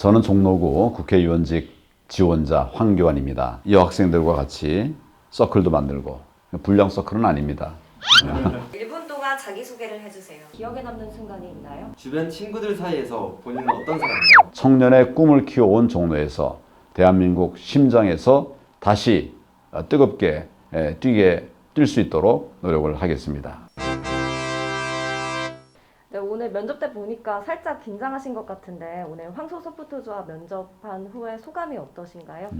저는 종로구 국회의원직 지원자 황교안입니다. 이 학생들과 같이 서클도 만들고 불량 서클은 아닙니다. 1분 동안 자기소개를 해주세요. 기억에 남는 순간이 있나요? 주변 친구들 사이에서 본인은 어떤 사람인가요? 청년의 꿈을 키워온 종로에서 대한민국 심장에서 다시 뜨겁게 에, 뛰게 뛸 수 있도록 노력을 하겠습니다. 네, 오늘 면접 때 보니까 살짝 긴장하신 것 같은데 오늘 황소 소프트조합 면접한 후에 소감이 어떠신가요?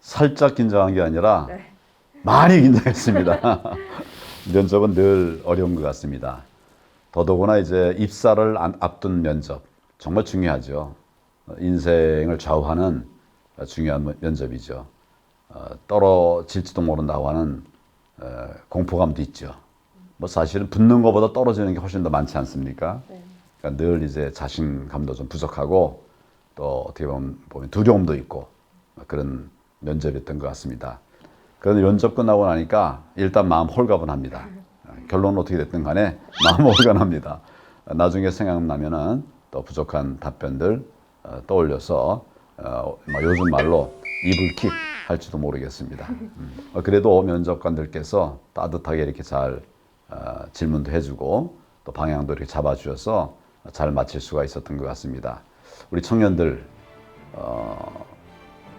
살짝 긴장한 게 아니라 네. 많이 긴장했습니다. 면접은 늘 어려운 것 같습니다. 더더구나 이제 입사를 안- 앞둔 면접 정말 중요하죠. 어, 인생을 좌우하는 중요한 면- 면접이죠. 어, 떨어질지도 모른다고 하는 어, 공포감도 있죠. 뭐 사실은 붙는 것보다 떨어지는 게 훨씬 더 많지 않습니까? 네. 그러니까 늘 이제 자신감도 좀 부족하고 또 어떻게 보면, 보면 두려움도 있고 그런 면접이었던 것 같습니다. 그런데 면접 끝나고 나니까 일단 마음 홀가분합니다. 결론은 어떻게 됐든 간에 마음 홀가분합니다. 나중에 생각나면은 또 부족한 답변들 어, 떠올려서 어, 뭐 요즘 말로 이불킥 할지도 모르겠습니다. 음. 어, 그래도 면접관들께서 따뜻하게 이렇게 잘 어, 질문도 해주고 또 방향도 이렇게 잡아주셔서 잘 마칠 수가 있었던 것 같습니다. 우리 청년들 어,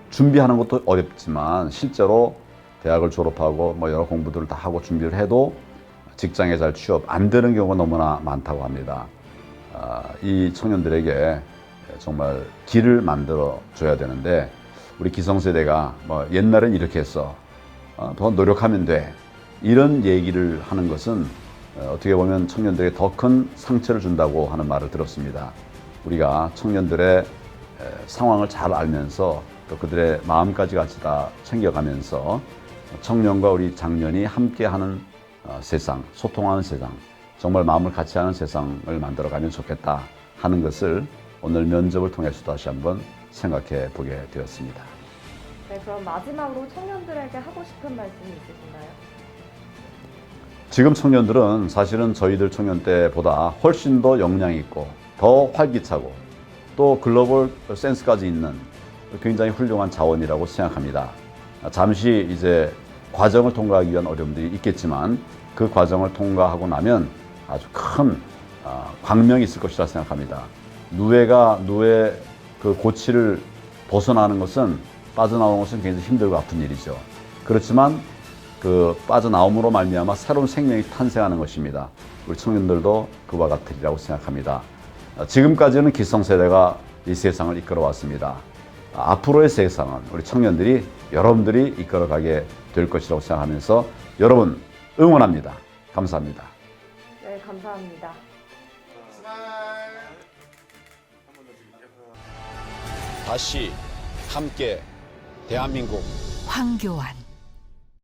준비하는 것도 어렵지만 실제로 대학을 졸업하고 뭐 여러 공부들을 다 하고 준비를 해도 직장에 잘 취업 안 되는 경우가 너무나 많다고 합니다. 아, 이 청년들에게 정말 길을 만들어 줘야 되는데 우리 기성세대가 뭐 옛날엔 이렇게 했어 어, 더 노력하면 돼 이런 얘기를 하는 것은 어, 어떻게 보면 청년들에게 더 큰 상처를 준다고 하는 말을 들었습니다. 우리가 청년들의 에, 상황을 잘 알면서 또 그들의 마음까지 같이 다 챙겨가면서 청년과 우리 장년이 함께하는 어, 세상, 소통하는 세상, 정말 마음을 같이 하는 세상을 만들어가면 좋겠다 하는 것을 오늘 면접을 통해서 다시 한번 생각해 보게 되었습니다. 네, 그럼 마지막으로 청년들에게 하고 싶은 말씀이 있으신가요? 지금 청년들은 사실은 저희들 청년 때보다 훨씬 더 역량 있고 더 활기차고 또 글로벌 센스까지 있는 굉장히 훌륭한 자원이라고 생각합니다. 잠시 이제 과정을 통과하기 위한 어려움들이 있겠지만 그 과정을 통과하고 나면 아주 큰 아, 광명이 있을 것이라 생각합니다. 누에가 누의 그 고치를 벗어나는 것은 빠져나오는 것은 굉장히 힘들고 아픈 일이죠. 그렇지만 그 빠져나옴으로 말미암아 새로운 생명이 탄생하는 것입니다. 우리 청년들도 그와 같으리라고 생각합니다. 아, 지금까지는 기성세대가 이 세상을 이끌어 왔습니다. 아, 앞으로의 세상은 우리 청년들이 여러분들이 이끌어가게 될 것이라고 생각하면서 여러분 응원합니다. 감사합니다. 네, 감사합니다. 다시 함께 대한민국 황교안